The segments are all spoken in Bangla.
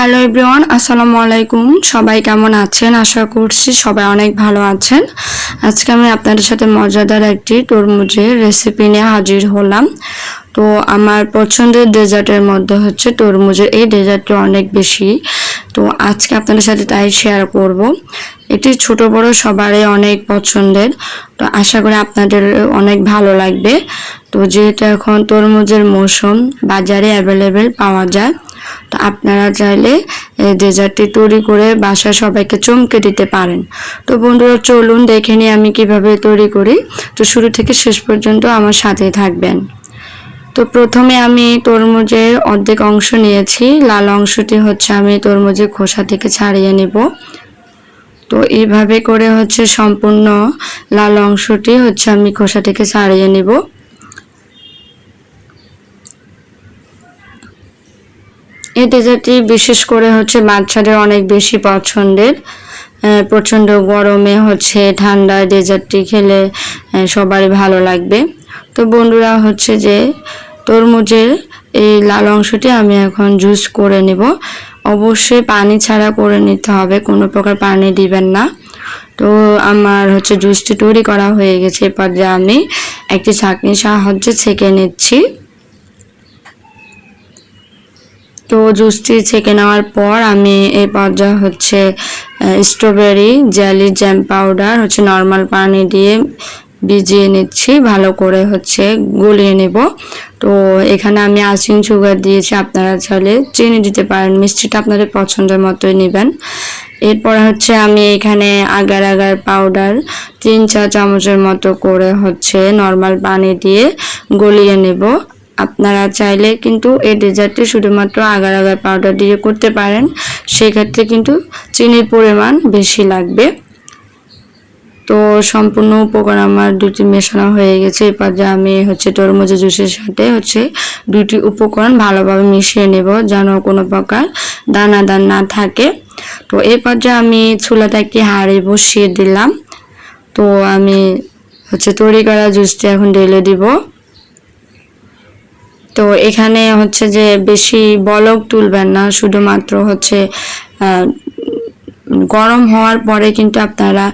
হ্যালো এভরিওয়ান আসসালামু আলাইকুম। সবাই কেমন আছেন? আশা করছি সবাই অনেক ভালো আছেন। আজকে আমি আপনাদের সাথে মজাদার একটি তরমুজের রেসিপি নিয়ে হাজির হলাম। তো আমার পছন্দের ডেজার্টের মধ্যে হচ্ছে তরমুজের, এই ডেজার্টটা অনেক বেশি। তো আজকে আপনাদের সাথে তাই শেয়ার করব। এটি ছোট বড় সবারই অনেক পছন্দের। তো আশা করি আপনাদের অনেক ভালো লাগবে। তো যেহেতু এখন তরমুজের মৌসুম, বাজারে অ্যাভেলেবেল পাওয়া যায় তো আপনারা চাইলে ডেজার্টটি তৈরি করে বাসায় সবাইকে চমকে দিতে পারেন। তো বন্ধুরা, চলুন দেখে নিই আমি কীভাবে তৈরি করি। তো শুরু থেকে শেষ পর্যন্ত আমার সাথে থাকবেন। তো প্রথমে আমি তরমুজের অর্ধেক অংশ নিয়েছি। লাল অংশটি হচ্ছে আমি তরমুজের খোসা থেকে ছাড়িয়ে নেব। তো এইভাবে করে হচ্ছে সম্পূর্ণ লাল অংশটি হচ্ছে আমি খোসা থেকে ছাড়িয়ে নেব। এই ডেজার্টটি বিশেষ করে হচ্ছে বাচ্চাদের অনেক বেশি পছন্দের। প্রচণ্ড গরমে হচ্ছে ঠান্ডা ডেজার্টটি খেলে সবারই ভালো লাগবে। তো বন্ধুরা হচ্ছে যে তরমুজের এই লাল অংশটি আমি এখন জুস করে নেব। অবশ্যই পানি ছাড়া করে নিতে হবে, কোনো প্রকার পানি দিবেন না। তো আমার হচ্ছে জুসটি তৈরি করা হয়ে গেছে, এরপর আমি একটি ছাঁকনির সাহায্যে ছেঁকে নিচ্ছি। তো জুসটি ছেঁকে নেওয়ার পর আমি এই পর্যায়ে হচ্ছে স্ট্রবেরি জেলি জ্যাম পাউডার হচ্ছে নর্মাল পানি দিয়ে ভিজিয়ে নিচ্ছি, ভালো করে হচ্ছে গলিয়ে নেব। তো এখানে আমি আসিন সুগার দিয়েছি, আপনারা চাইলে চিনি দিতে পারেন, মিষ্টিটা আপনাদের পছন্দের মতোই নেবেন। এরপর হচ্ছে আমি এখানে আগার আগার পাউডার তিন চা চামচের মতো করে হচ্ছে নর্মাল পানি দিয়ে গলিয়ে নেব। আপনারা চাইলে কিন্তু এই ডেজার্টটি শুধুমাত্র আগার আগার পাউডার দিয়ে করতে পারেন। সেক্ষেত্রে কিন্তু চিনির পরিমাণ বেশি লাগবে। তো সম্পূর্ণ উপকরণ আমার দুটি মেশানো হয়ে গেছে। এরপর যে আমি হচ্ছে তরমুজের জুসের সাথে হচ্ছে দুটি উপকরণ ভালোভাবে মিশিয়ে নেব যেন কোনো প্রকার দানা দান না থাকে। তো এই পর্যায়ে আমি চুলাতে একটি হাঁড়ি বসিয়ে দিলাম। তো আমি হচ্ছে তৈরি করা জুসটি এখন ঢেলে দিব। তো এখানে হচ্ছে যে বেশি বলক তুলবেন না, শুধুমাত্র হচ্ছে গরম হওয়ার পরে কিন্তু আপনারা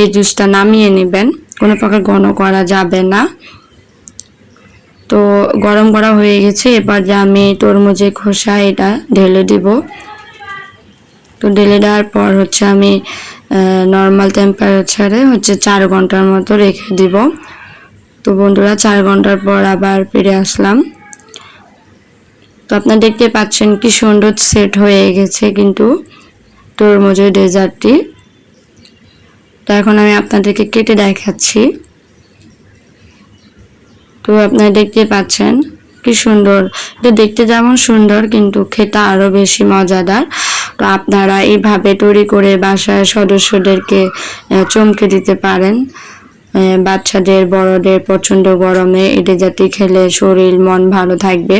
এই জুসটা নামিয়ে নেবেন। কোনো প্রকার ঘন করা যাবে না। তো গরম করা হয়ে গেছে এবার যে আমি তরমুজে খোসা এটা ঢেলে দিব। তো ঢেলে দেওয়ার পর হচ্ছে আমি নর্মাল টেম্পারেচারে হচ্ছে চার ঘণ্টার মতো রেখে দিব। তো বন্ধুরা, চার ঘণ্টার পর আবার ফিরে আসলাম। তো আপনারা দেখতে পাচ্ছেন কি সুন্দর সেট হয়ে গেছে কিন্তু তরমুজের ডেজার্টটি। তো এখন আমি আপনাদেরকে কেটে দেখাচ্ছি। তো আপনারা দেখতে পাচ্ছেন কি সুন্দর। এটা দেখতে যেমন সুন্দর কিন্তু খেতে আরও বেশি মজাদার। তো আপনারা এইভাবে তৈরি করে বাসায় সদস্যদেরকে চমকে দিতে পারেন। বাচ্চাদের, বড়দের প্রচণ্ড গরমে এটা যাতে খেলে শরীর, মন ভালো থাকবে।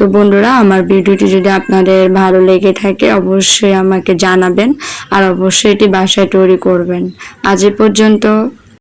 তো বন্ধুরা, আমার ভিডিওটি যদি আপনাদের ভালো লেগে থাকে, অবশ্যই আমাকে জানাবেন আর অবশ্যই এটি বাসায় তৈরি করবেন। আজ এ পর্যন্ত।